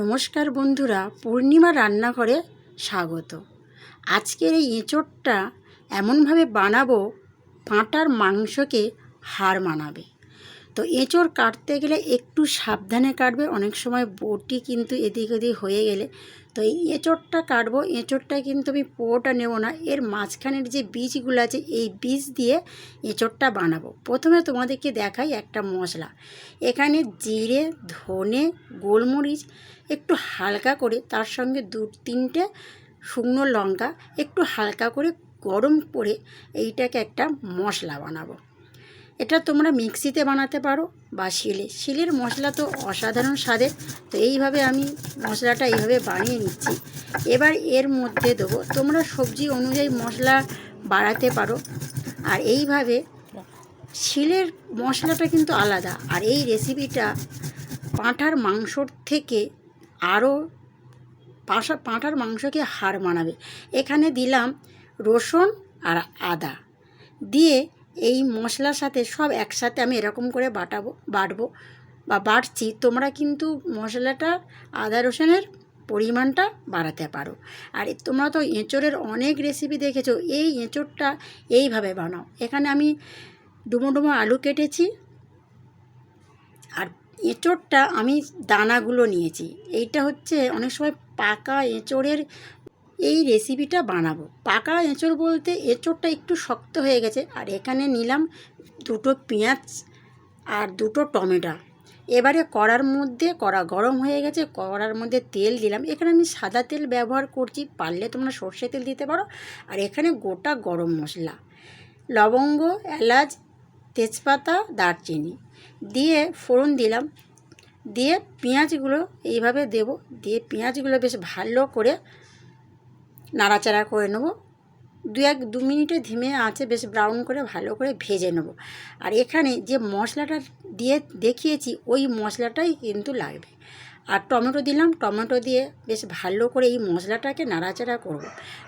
নমস্কার বন্ধুরা, পূর্ণিমা রান্নাঘরে স্বাগত। আজকের এই এঁচোড়টা এমনভাবে বানাবো, পাঁটার মাংসকে হার মানাবে। তো এঁচোড় কাটতে গেলে একটু সাবধানে কাটবে, অনেক সময় বটি কিন্তু এদিক ওদিক হয়ে গেলে তো এই এঁচোড়টা কাটবো। এঁচোড়টা কিন্তু আমি পুরোটা নেব না। এর মাঝখানের যে বীজগুলো আছে, এই বীজ দিয়ে এঁচোড়টা বানাবো। প্রথমে তোমাদেরকে দেখাই একটা মশলা। এখানে জিরে, ধনে, গোলমরিচ, একটু হালকা করে, তার সঙ্গে দু, তিনটে শুকনো লঙ্কা, একটু হালকা করে গরম করে এইটাকে একটা মশলা বানাবো। এটা তোমরা মিক্সিতে বানাতে পারো বা শিলে। শিলের মশলা তো অসাধারণ স্বাদের, তো এইভাবে আমি মশলাটা এইভাবে বানিয়ে নিচ্ছি। এবার এর মধ্যে দেবো, তোমরা সবজি অনুযায়ী মশলা বাড়াতে পারো। আর এইভাবে শিলের মশলাটা কিন্তু আলাদা। আর এই রেসিপিটা পাঁঠার মাংসর থেকে আরও পাশা, পাঁঠার মাংসকে হার মানাবে। এখানে দিলাম রসুন আর আদা। দিয়ে এই মশলার সাথে সব একসাথে আমি এরকম করে বাটাবো, বাটবো বা বাটছি। তোমরা কিন্তু মশলাটা আদা রসুনের পরিমাণটা বাড়াতে পারো। আর তোমরা তো এঁচোড়ের অনেক রেসিপি দেখেছ, এই এঁচোড়টা এইভাবে বানাও। এখানে আমি ডুমো ডুমো আলু কেটেছি আর এঁচোড়টা আমি দানাগুলো নিয়েছি। এইটা হচ্ছে অনেক সময় পাকা এঁচোড়ের এই রেসিপিটা বানাবো। পাকা এঁচোড় বলতে এঁচোড়টা একটু শক্ত হয়ে গেছে, আর এখানে নিলাম দুটো পেঁয়াজ আর দুটো টমেটো। এবারে কড়ার মধ্যে, কড়া গরম হয়ে গেছে, কড়ার মধ্যে তেল দিলাম। এখানে আমি সাদা তেল ব্যবহার করছি, পারলে তোমরা সর্ষে তেল দিতে পারো। আর এখানে গোটা গরম মশলা, লবঙ্গ, এলাচ, তেজপাতা, দারচিনি দিয়ে ফোড়ন দিলাম। দিয়ে পেঁয়াজগুলো এইভাবে দেব। দিয়ে পেঁয়াজগুলো বেশ ভালো করে নাড়াচাড়া করে নেব। দু এক দু মিনিটে ধিমে আছে, বেশ ব্রাউন করে, ভালো করে ভেজে নেব। আর এখানে যে মশলাটা দিয়ে দেখিয়েছি, ওই মশলাটাই কিন্তু লাগবে। আর টমেটো দিলাম, টমেটো দিয়ে বেশ ভালো করে এই মশলাটাকে নাড়াচাড়া করব।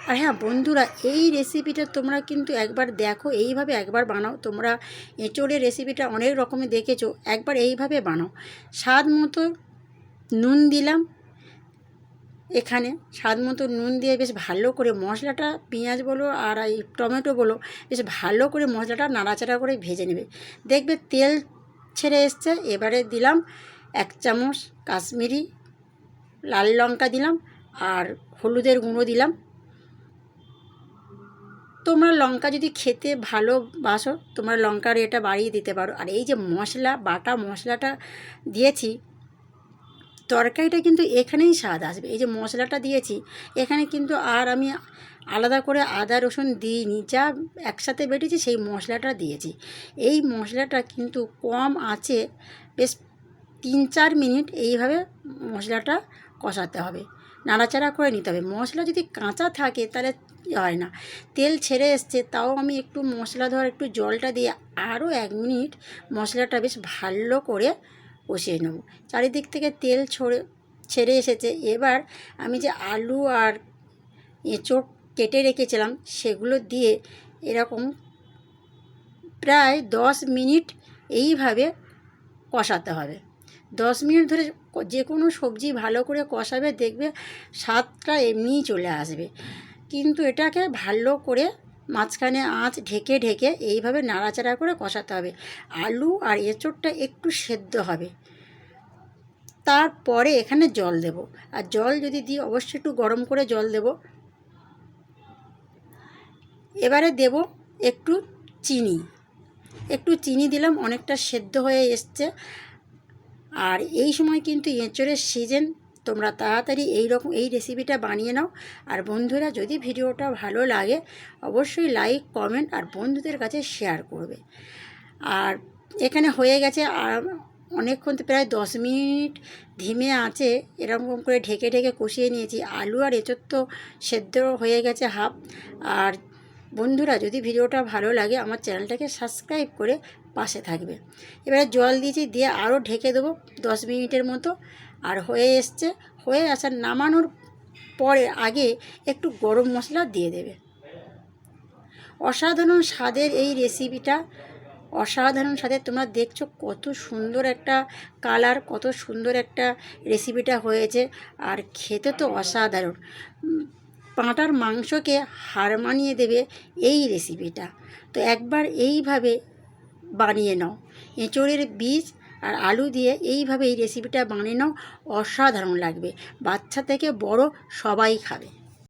আর হ্যাঁ বন্ধুরা, এই রেসিপিটা তোমরা কিন্তু একবার দেখো, এইভাবে একবার বানাও। তোমরা এঁচোড়ের রেসিপিটা অনেক রকমের দেখেছ, একবার এইভাবে বানাও। স্বাদ মতো নুন দিলাম এখানে স্বাদ মতো নুন দিয়ে বেশ ভালো করে মশলাটা, পেঁয়াজ বলো আর এই টমেটো বলো, বেশ ভালো করে মশলাটা নাড়াচাড়া করে ভেজে নেবে। দেখবে তেল ছেড়ে এসছে, এবারে দিলাম এক চামচ কাশ্মীরি লাল লঙ্কা দিলাম আর হলুদের গুঁড়ো দিলাম। তোমরা লঙ্কা যদি খেতে ভালোবাসো, তোমরা লঙ্কার এটা বাড়িয়ে দিতে পারো। আর এই যে মশলা, বাটা মশলাটা দিয়েছি তরকারিটা কিন্তু এখানেই স্বাদ আসবে। এই যে মশলাটা দিয়েছি, এখানে কিন্তু আর আমি আলাদা করে আদা, রসুন দিইনি, যা একসাথে বেটেছি সেই মশলাটা দিয়েছি। এই মশলাটা কিন্তু কম আছে, বেশ তিন চার মিনিট এইভাবে মশলাটা কষাতে হবে। নাড়াচাড়া করে নিতে হবে। মশলা যদি কাঁচা থাকে তাহলে হয় না। তেল ছেড়ে এসছে, তাও আমি একটু মশলা ধর, একটু জলটা দিয়ে আরও এক মিনিট মশলাটা বেশ ভালো করে কষিয়ে নেব। চারিদিক থেকে তেল ছড়ে, ছেড়ে এসেছে। এবার আমি যে আলু আর এঁচোড় কেটে রেখেছিলাম, সেগুলো দিয়ে এরকম প্রায় দশ মিনিট এইভাবে কষাতে হবে। দশ মিনিট ধরে যে কোনো সবজি ভালো করে কষাবে, দেখবে স্বাদটা এমনিই চলে আসবে। কিন্তু এটাকে ভালো করে মাঝখানে আঁচ ঢেকে ঢেকে এইভাবে নাড়াচাড়া করে কষাতে হবে। আলু আর এঁচোড়টা একটু সেদ্ধ হবে। তারপরে এখানে জল দেব। আর জল যদি দিই, অবশ্যই একটু গরম করে জল দেব। এবারে দেব একটু চিনি। একটু চিনি দিলাম, অনেকটা সেদ্ধ হয়ে এসছে। আর এই সময় কিন্তু এঁচড়ের সিজন তোমরা তাড়াতাড়ি এই রকম, এই রেসিপিটা বানিয়ে নাও। আর বন্ধুরা, যদি ভিডিওটা ভালো লাগে, অবশ্যই লাইক কমেন্ট আর বন্ধুদের কাছে শেয়ার করবে। আর এখানে হয়ে গেছে, আর অনেকক্ষণ তো প্রায় দশ মিনিট ধিমে আছে, এরকম করে ঢেকে ঢেকে কষিয়ে নিয়েছি। আলু আর এঁচোর তো সেদ্ধ হয়ে গেছে হাফ আর বন্ধুরা, যদি ভিডিওটা ভালো লাগে, আমার চ্যানেলটাকে সাবস্ক্রাইব করে পাশে থাকবে। এবারে জল দিয়েছি, দিয়ে আরও ঢেকে দেবো দশ মিনিটের মতো। আর হয়ে এসছে, হয়ে আসার নামানোর পরে আগে একটু গরম মশলা দিয়ে দেবে। অসাধারণ স্বাদের এই রেসিপিটা অসাধারণ সাথে তোমরা দেখছ কত সুন্দর একটা কালার কত সুন্দর একটা রেসিপিটা হয়েছে। আর খেতে তো অসাধারণ। পাঁটার মাংসকে হার মানিয়ে দেবে এই রেসিপিটা তো একবার এইভাবে বানিয়ে নাও। এঁচড়ের বীজ আর আলু দিয়ে এইভাবে এই রেসিপিটা বানানো অসাধারণ লাগবে। বাচ্চা থেকে বড় সবাই খাবে।